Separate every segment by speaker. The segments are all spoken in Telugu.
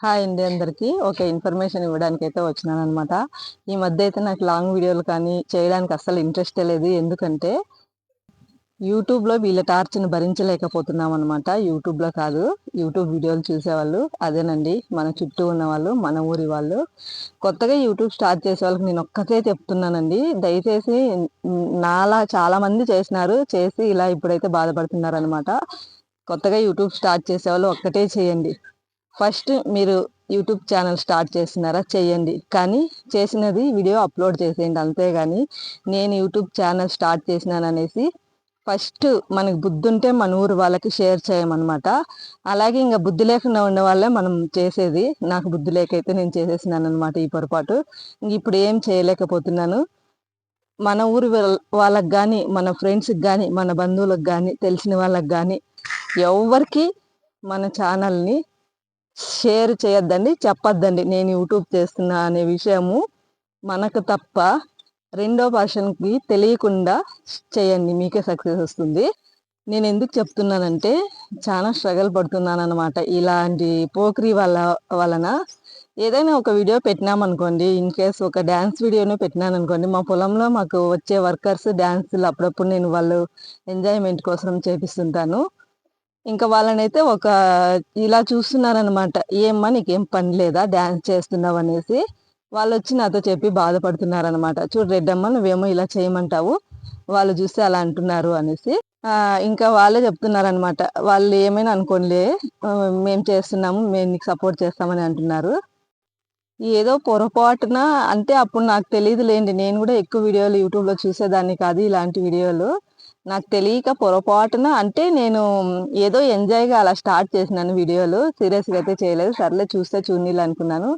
Speaker 1: హాయ్ అండి అందరికీ. ఒక ఇన్ఫర్మేషన్ ఇవ్వడానికి అయితే వచ్చినాను అనమాట ఈ మధ్య అయితే నాకు లాంగ్ వీడియోలు కానీ చేయడానికి అస్సలు ఇంట్రెస్ట్ లేదు. ఎందుకంటే యూట్యూబ్లో వీళ్ళ టార్చ్ని భరించలేకపోతున్నాం అనమాట యూట్యూబ్లో కాదు యూట్యూబ్ వీడియోలు చూసేవాళ్ళు అదేనండి. మన చుట్టూ ఉన్న వాళ్ళు మన ఊరి వాళ్ళు. కొత్తగా యూట్యూబ్ స్టార్ట్ చేసే వాళ్ళకి నేను ఒక్కటే చెప్తున్నానండి. దయచేసి నాలా చాలామంది చేసినారు చేసి ఇలా ఇప్పుడైతే బాధపడుతున్నారు అనమాట కొత్తగా యూట్యూబ్ స్టార్ట్ చేసే వాళ్ళు ఒక్కటే చేయండి. ఫస్ట్ మీరు యూట్యూబ్ ఛానల్ స్టార్ట్ చేసినారా? చేయండి. కానీ చేసినది వీడియో అప్లోడ్ చేసేయండి. అంతేగాని నేను యూట్యూబ్ ఛానల్ స్టార్ట్ చేసినాను అనేసి ఫస్ట్ మనకి బుద్ధి ఉంటే మన ఊరు వాళ్ళకి షేర్ చేయమన్నమాట. అలాగే ఇంకా బుద్ధి లేకుండా ఉన్న వాళ్ళే మనం చేసేది. నాకు బుద్ధి లేకైతే నేను చేసేసినాను అనమాట ఈ పొరపాటు. ఇప్పుడు ఏం చేయలేకపోతున్నాను. మన ఊరు వాళ్ళకి కానీ మన ఫ్రెండ్స్కి కానీ మన బంధువులకు కానీ తెలిసిన వాళ్ళకి కానీ ఎవరికి మన ఛానల్ని షేర్ చేయొద్దండి చెప్పొద్దండి. నేను యూట్యూబ్ చేస్తున్నా అనే విషయము మనకు తప్ప రెండో పర్సన్కి తెలియకుండా చేయండి మీకే సక్సెస్ వస్తుంది. నేను ఎందుకు చెప్తున్నానంటే చాలా స్ట్రగల్ పడుతున్నాను అనమాట ఇలాంటి పోక్రీ వల్ల వలన ఏదైనా ఒక వీడియో పెట్టినామనుకోండి ఇన్ కేస్ ఒక డ్యాన్స్ వీడియోనే పెట్టినాను అనుకోండి మా పొలంలో మాకు వచ్చే వర్కర్స్ డ్యాన్సులు అప్పుడప్పుడు నేను వాళ్ళు ఎంజాయ్మెంట్ కోసం చేపిస్తుంటాను. ఇంకా వాళ్ళనైతే ఒక ఇలా చూస్తున్నారనమాట ఏమ్మా నీకేం పని లేదా? డ్యాన్స్ చేస్తున్నావు అనేసి వాళ్ళు వచ్చి నాతో చెప్పి బాధపడుతున్నారనమాట చూడు రెడ్డమ్మ నువ్వేమో ఇలా చేయమంటావు. వాళ్ళు చూస్తే అలా అంటున్నారు అనేసి. ఇంకా వాళ్ళే చెప్తున్నారనమాట వాళ్ళు ఏమైనా అనుకోనిలే మేము చేస్తున్నాము మేము నీకు సపోర్ట్ చేస్తామని అంటున్నారు. ఏదో పొరపాటున అంటే అప్పుడు నాకు తెలియదు లేండి నేను కూడా ఎక్కువ వీడియోలు యూట్యూబ్లో చూసేదాన్ని కాదు ఇలాంటి వీడియోలు. నాకు తెలియక పొరపాటున అంటే నేను ఏదో ఎంజాయ్గా అలా స్టార్ట్ చేసినాను వీడియోలు. సీరియస్గా అయితే చేయలేదు. సర్లే చూస్తే చూనీళ్ళు అనుకున్నాను.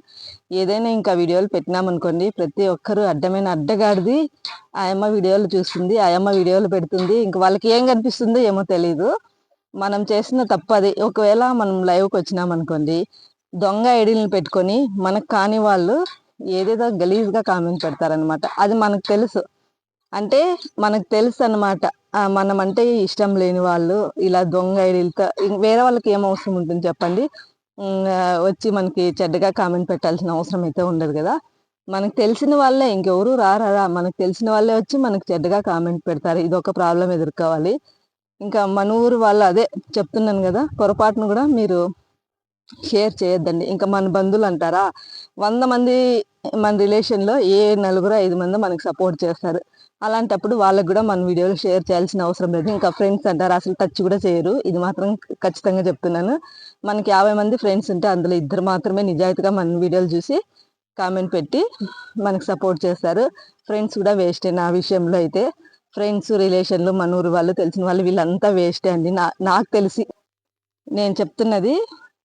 Speaker 1: ఏదైనా ఇంకా వీడియోలు పెట్టినామనుకోండి ప్రతి ఒక్కరు అడ్డమైన అడ్డగాడిది. ఆయమ్మ వీడియోలు చూస్తుంది ఆయమ్మ వీడియోలు పెడుతుంది. ఇంక వాళ్ళకి ఏం కనిపిస్తుందో ఏమో తెలీదు. మనం చేసిన తప్పది ఒకవేళ మనం లైవ్కి వచ్చినామనుకోండి దొంగ ఐడీలను పెట్టుకొని మనకు కాని వాళ్ళు ఏదేదో గలీజ్గా కామెంట్ పెడతారనమాట అది మనకు తెలుసు. అంటే మనకు తెలుసు అనమాట మనం అంటే ఇష్టం లేని వాళ్ళు ఇలా దొంగ ఐడీలతో వేరే వాళ్ళకి ఏం అవసరం ఉంటుంది చెప్పండి? వచ్చి మనకి చెడ్డగా కామెంట్ పెట్టాల్సిన అవసరం అయితే ఉండదు కదా. మనకు తెలిసిన వాళ్ళే ఇంకెవరు రారా మనకు తెలిసిన వాళ్ళే వచ్చి మనకు చెడ్డగా కామెంట్ పెడతారు. ఇది ఒక ప్రాబ్లం ఎదుర్కోవాలి. ఇంకా మన ఊరు వాళ్ళు అదే చెప్తున్నాను కదా పొరపాటును కూడా మీరు షేర్ చేయొద్దండి. ఇంకా మన బంధువులు అంటారా వంద మంది మన రిలేషన్లో ఏ నలుగురు ఐదు మంది మనకు సపోర్ట్ చేస్తారు. అలాంటప్పుడు వాళ్ళకు కూడా మన వీడియోలు షేర్ చేయాల్సిన అవసరం లేదు. ఇంకా ఫ్రెండ్స్ అంటారు అసలు టచ్ కూడా చేయరు. ఇది మాత్రం ఖచ్చితంగా చెప్తున్నాను. మనకి యాభై మంది ఫ్రెండ్స్ ఉంటే అందులో ఇద్దరు మాత్రమే నిజాయితీగా మన వీడియోలు చూసి కామెంట్ పెట్టి మనకు సపోర్ట్ చేస్తారు. ఫ్రెండ్స్ కూడా వేస్టే నా విషయంలో అయితే. ఫ్రెండ్స్ రిలేషన్లు మన ఊరు వాళ్ళు తెలిసిన వాళ్ళు వీళ్ళంతా వేస్టే అండి. నా నాకు తెలిసి నేను చెప్తున్నది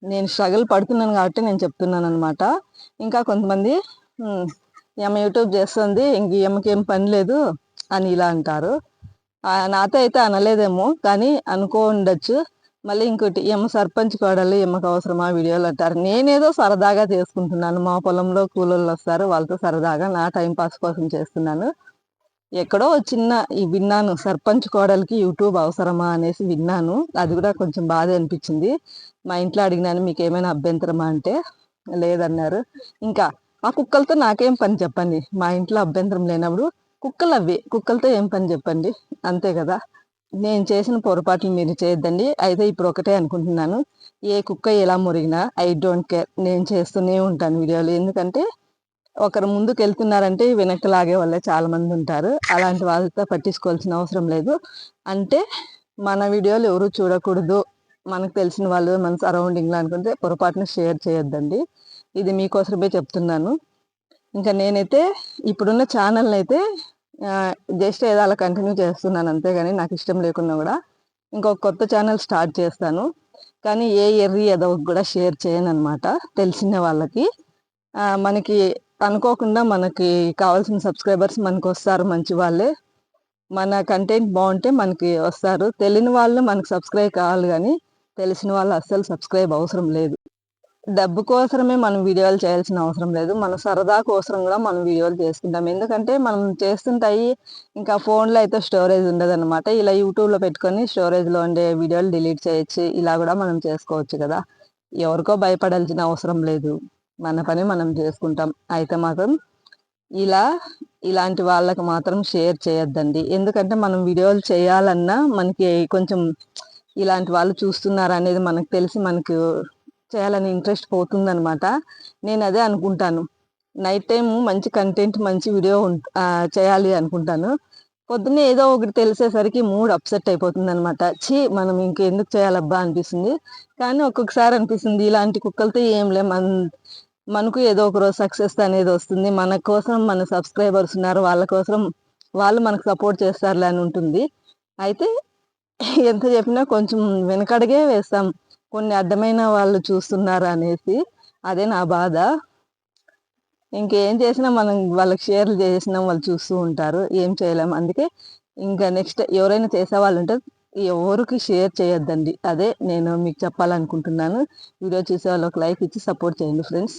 Speaker 1: నేను స్ట్రగుల్ పడుతున్నాను కాబట్టి నేను చెప్తున్నాను అనమాట ఇంకా కొంతమంది ఈమె యూట్యూబ్ చేస్తుంది ఇంక ఈమెకేం పని లేదు అని ఇలా అంటారు. నాతో అయితే అనలేదేమో కానీ అనుకో ఉండొచ్చు. మళ్ళీ ఇంకోటి ఏమో సర్పంచ్ కోడలు ఏమకు అవసరమా? వీడియోలు అంటారు. నేనేదో సరదాగా చేసుకుంటున్నాను. మా పొలంలో కూలోళ్ళు వస్తారు వాళ్ళతో సరదాగా నా టైం పాస్ కోసం చేస్తున్నాను. ఎక్కడో చిన్న ఈ విన్నాను సర్పంచ్ కోడలికి యూట్యూబ్ అవసరమా అనేసి విన్నాను. అది కూడా కొంచెం బాధ అనిపించింది. మా ఇంట్లో అడిగినాను మీకు ఏమైనా అభ్యంతరమా? అంటే లేదన్నారు. ఇంకా ఆ కుక్కలతో నాకేం పని చెప్పండి? మా ఇంట్లో అభ్యంతరం లేనప్పుడు కుక్కలు అవి కుక్కలతో ఏం పని చెప్పండి? అంతే కదా. నేను చేసిన పొరపాట్లు మీరు చేయొద్దండి. అయితే ఇప్పుడు ఒకటే అనుకుంటున్నాను. ఏ కుక్క ఎలా మురిగినా ఐ డోంట్ కేర్ నేను చేస్తూనే ఉంటాను వీడియోలు. ఎందుకంటే ఒకరు ముందుకు వెళ్తున్నారంటే వెనక్కి లాగే వాళ్ళే చాలా మంది ఉంటారు. అలాంటి వాళ్ళతో పట్టించుకోవాల్సిన అవసరం లేదు. అంటే మన వీడియోలు ఎవరు చూడకూడదు. మనకు తెలిసిన వాళ్ళు మన సరౌండింగ్లో అనుకుంటే పొరపాటున షేర్ చేయొద్దండి. ఇది మీకోసమే చెప్తున్నాను. ఇంకా నేనైతే ఇప్పుడున్న ఛానల్ని అయితే జస్ట్ ఏదో అలా కంటిన్యూ చేస్తున్నాను అంతేగాని నాకు ఇష్టం లేకున్నా కూడా ఇంకొక కొత్త ఛానల్ స్టార్ట్ చేస్తాను. కానీ ఏ ఎర్రీ ఏదో కూడా షేర్ చేయను అనమాట తెలిసిన వాళ్ళకి. మనకి అనుకోకుండా మనకి కావాల్సిన సబ్స్క్రైబర్స్ మనకు వస్తారు మంచి వాళ్ళే. మన కంటెంట్ బాగుంటే మనకి వస్తారు. తెలియని వాళ్ళు మనకు సబ్స్క్రైబ్ కావాలి కానీ తెలిసిన వాళ్ళు అస్సలు సబ్స్క్రైబ్ అవసరం లేదు. డబ్బు కోసమే మనం వీడియోలు చేయాల్సిన అవసరం లేదు. మన సరదా కోసం కూడా మనం వీడియోలు చేసుకుంటాం ఎందుకంటే మనం చేస్తుంటాయి ఇంకా ఫోన్లో అయితే స్టోరేజ్ ఉండదు అనమాట ఇలా యూట్యూబ్లో పెట్టుకొని స్టోరేజ్లో ఉండే వీడియోలు డిలీట్ చేయొచ్చు. ఇలా కూడా మనం చేసుకోవచ్చు కదా. ఎవరికో భయపడాల్సిన అవసరం లేదు. మన పని మనం చేసుకుంటాం. అయితే మాత్రం ఇలా ఇలాంటి వాళ్ళకి మాత్రం షేర్ చేయొద్దండి. ఎందుకంటే మనం వీడియోలు చేయాలన్నా మనకి కొంచెం ఇలాంటి వాళ్ళు చూస్తున్నారు అనేది మనకు తెలిసి మనకు చేయాలని ఇంట్రెస్ట్ పోతుందనమాట నేను అదే అనుకుంటాను. నైట్ టైం మంచి కంటెంట్ మంచి వీడియో చేయాలి అనుకుంటాను. పొద్దున్నే ఏదో ఒకటి తెలిసేసరికి మూడ్ అప్సెట్ అయిపోతుంది అనమాట ఛీ మనం ఇంకెందుకు చేయాలబ్బా అనిపిస్తుంది. కానీ ఒక్కొక్కసారి అనిపిస్తుంది ఇలాంటి కుక్కలతో ఏం లే. మన మనకు ఏదో ఒక రోజు సక్సెస్ అనేది వస్తుంది. మన కోసం మన సబ్స్క్రైబర్స్ ఉన్నారు. వాళ్ళ కోసం వాళ్ళు మనకు సపోర్ట్ చేస్తారులే అని ఉంటుంది. అయితే ఎంత చెప్పినా కొంచెం వెనకడగే వేస్తాం. కొన్ని అడ్డమైన వాళ్ళు చూస్తున్నారు అనేసి అదే నా బాధ. ఇంకేం చేసినా మనం వాళ్ళకి షేర్లు చేసినా వాళ్ళు చూస్తూ ఉంటారు. ఏం చేయలేము అందుకే ఇంకా నెక్స్ట్ ఎవరైనా చేసే వాళ్ళు ఉంటే ఎవరికి షేర్ చేయొద్దండి. అదే నేను మీకు చెప్పాలనుకుంటున్నాను. వీడియో చూసే వాళ్ళు ఒక లైక్ ఇచ్చి సపోర్ట్ చేయండి ఫ్రెండ్స్